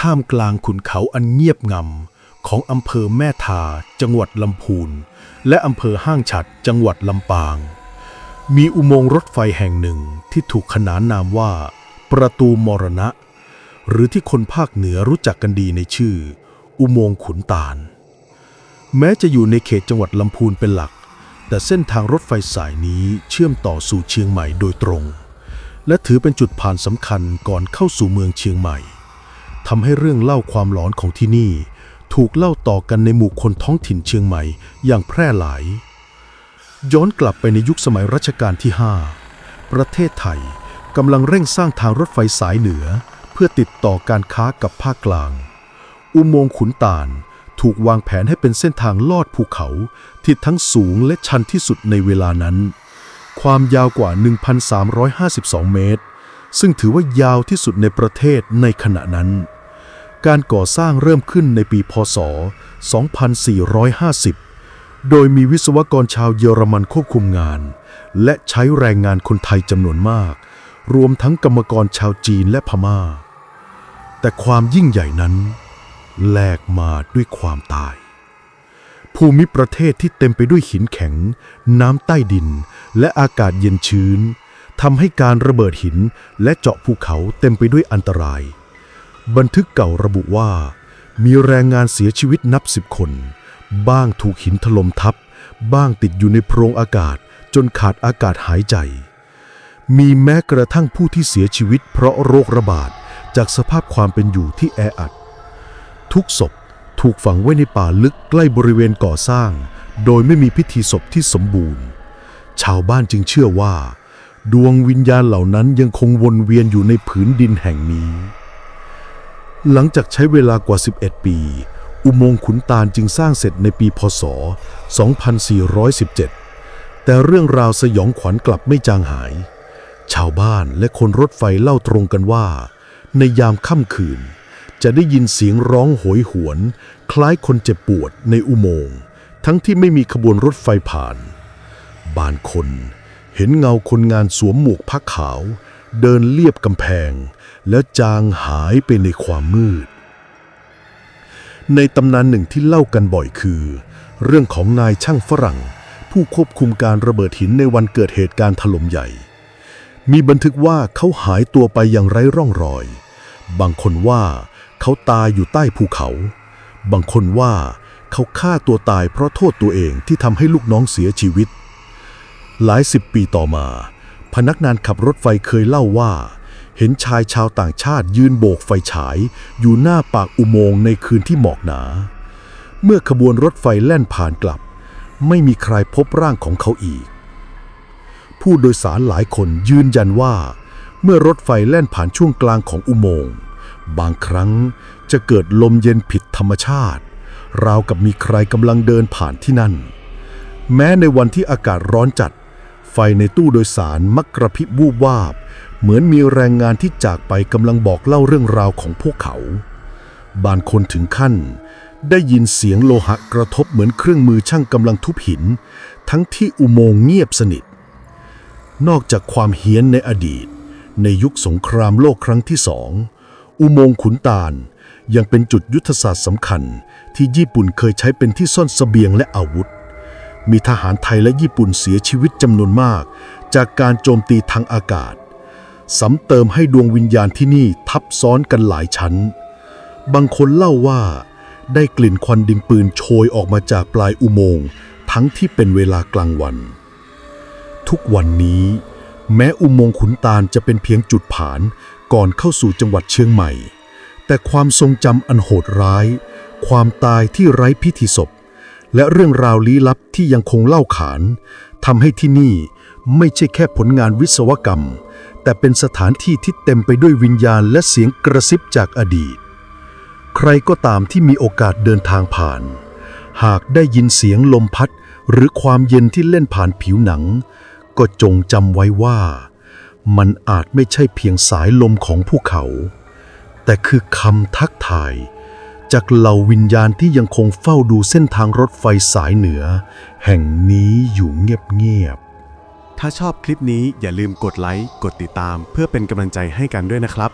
ท่ามกลางขุนเขาอันเงียบงำของอำเภอแม่ทา จังหวัดลำพูน และอำเภอห้างฉัด จังหวัดลำปาง มีอุโมงค์รถไฟแห่งหนึ่งที่ถูกขนานนามว่า ประตูมรณะ หรือที่คนภาคเหนือรู้จักกันดีในชื่อ อุโมงค์ขุนตาล แม้จะอยู่ในเขตจังหวัดลำพูนเป็นหลัก แต่เส้นทางรถไฟสายนี้เชื่อมต่อสู่เชียงใหม่โดยตรง และถือเป็นจุดผ่านสำคัญก่อนเข้าสู่เมืองเชียงใหม่ ทำให้เรื่องเล่าความหลอนของที่นี่ ถูกเล่าต่อกันในหมู่คนท้องถิ่นเชียงใหม่อย่างแพร่หลาย ย้อนกลับไปในยุคสมัยรัชกาลที่ 5 ประเทศไทยกำลังเร่งสร้างทางรถไฟสายเหนือ เพื่อติดต่อการค้ากับภาคกลาง อุโมงค์ขุนตาลถูกวางแผนให้เป็นเส้นทางลอดภูเขาที่ทั้งสูงและชันที่สุดในเวลานั้น ความยาวกว่า 1,352 เมตร ซึ่งถือว่ายาวที่สุดในประเทศในขณะนั้น การก่อสร้างเริ่มขึ้นในปีพศ 2450 โดยมีวิศวกรชาวเยอรมันควบคุมงาน และใช้แรงงานคนไทยจำนวนมาก รวมทั้งกรรมกรชาวจีนและพม่า แต่ความยิ่งใหญ่นั้น แลกมาด้วยความตายภูมิประเทศที่เต็มไปด้วยหินแข็ง น้ำใต้ดิน และอากาศเย็นชื้น ทำให้การระเบิดหินและเจาะภูเขาเต็มไปด้วยอันตราย บันทึกเก่าระบุว่า มีแรงงานเสียชีวิตนับสิบคน บ้างถูกหินถล่มทับ บ้างติดอยู่ในโพรงอากาศจนขาดอากาศหายใจ มีแม้กระทั่งผู้ที่เสียชีวิตเพราะโรคระบาดจากสภาพความเป็นอยู่ที่แออัด ทุกศพถูกฝังไว้ในป่าลึกใกล้บริเวณก่อสร้าง โดยไม่มีพิธีศพที่สมบูรณ์ ชาวบ้านจึงเชื่อว่า ดวงวิญญาณเหล่านั้นยังคงวนเวียนอยู่ในผืนดินแห่งนี้ หลังจากใช้เวลากว่า 11 ปี อุโมงค์ขุนตาลจึงสร้างเสร็จในปีพศ 2417 แต่เรื่องราวสยองขวัญกลับไม่จางหาย ชาวบ้านและคนรถไฟเล่าตรงกันว่า ในยามค่ำคืน จะได้ยินเสียงร้องโหยหวน คล้ายคนเจ็บปวดในอุโมงค์ทั้งที่ไม่มีขบวนรถไฟผ่าน บางคน เห็นเงาคนงานสวมหมวกผ้าขาว เดินเลียบกำแพง แล้วจางหายไปในความมืด ในตำนานหนึ่งที่เล่ากันบ่อยคือ เรื่องของนายช่างฝรั่ง ผู้ควบคุมการระเบิดหินในวันเกิดเหตุการณ์ถล่มใหญ่ มีบันทึกว่าเขาหายตัวไปอย่างไร้ร่องรอย บางคนว่าเขาตายอยู่ใต้ภูเขา บางคนว่าเขาฆ่าตัวตายเพราะโทษตัวเองที่ทำให้ลูกน้องเสียชีวิต หลายสิบปีต่อมา พนักงานขับรถไฟเคยเล่าว่า เห็นชายชาวต่างชาติยืนโบกไฟฉาย อยู่หน้าปากอุโมงค์ในคืนที่หมอกหนา เมื่อขบวนรถไฟแล่นผ่านกลับ ไม่มีใครพบร่างของเขาอีก ผู้โดยสารหลายคนยืนยันว่า เมื่อรถไฟแล่นผ่านช่วงกลางของอุโมงค์บางครั้งจะเกิดลมเย็นผิดธรรมชาติ ราวกับมีใครกำลังเดินผ่านที่นั่น แม้ในวันที่อากาศร้อนจัด ไฟในตู้โดยสารมักกระพริบวูบวาบ เหมือนมีแรงงานที่จากไปกำลังบอกเล่าเรื่องราวของพวกเขา บางคนถึงขั้น ได้ยินเสียงโลหะกระทบเหมือนเครื่องมือช่างกำลังทุบหิน ทั้งที่อุโมงค์เงียบสนิท นอกจากความเฮี้ยนในอดีต ในยุคสงครามโลกครั้งที่สองอุโมงค์ขุนตาลยังเป็นจุดยุทธศาสตร์สำคัญ ที่ญี่ปุ่นเคยใช้เป็นที่ซ่อนเสบียงและอาวุธ มีทหารไทยและญี่ปุ่นเสียชีวิตจำนวนมาก จากการโจมตีทางอากาศซ้ำเติมให้ดวงวิญญาณที่นี่ทับซ้อนกันหลายชั้น บางคนเล่าว่า ได้กลิ่นควันดินปืนโชยออกมาจากปลายอุโมงค์ทั้งที่เป็นเวลากลางวัน ทุกวันนี้ แม้อุโมงค์ขุนตาลจะเป็นเพียงจุดผ่านก่อนเข้าสู่จังหวัดเชียงใหม่ แต่ความทรงจำอันโหดร้าย ความตายที่ไร้พิธีศพ และเรื่องราวลี้ลับที่ยังคงเล่าขานทำให้ที่นี่ไม่ใช่แค่ผลงานวิศวกรรม แต่เป็นสถานที่ที่เต็มไปด้วยวิญญาณและเสียงกระซิบจากอดีต ใครก็ตามที่มีโอกาสเดินทางผ่าน หากได้ยินเสียงลมพัด หรือความเย็นที่เล่นผ่านผิวหนัง ก็จงจำไว้ว่า มันอาจไม่ใช่เพียงสายลมของภูเขา แต่คือคำทักทาย จากเหล่าวิญญาณที่ยังคงเฝ้าดูเส้นทางรถไฟสายเหนือ แห่งนี้อยู่เงียบๆ ถ้าชอบคลิปนี้อย่าลืมกดไลค์ กดติดตาม เพื่อเป็นกำลังใจให้กันด้วยนะครับ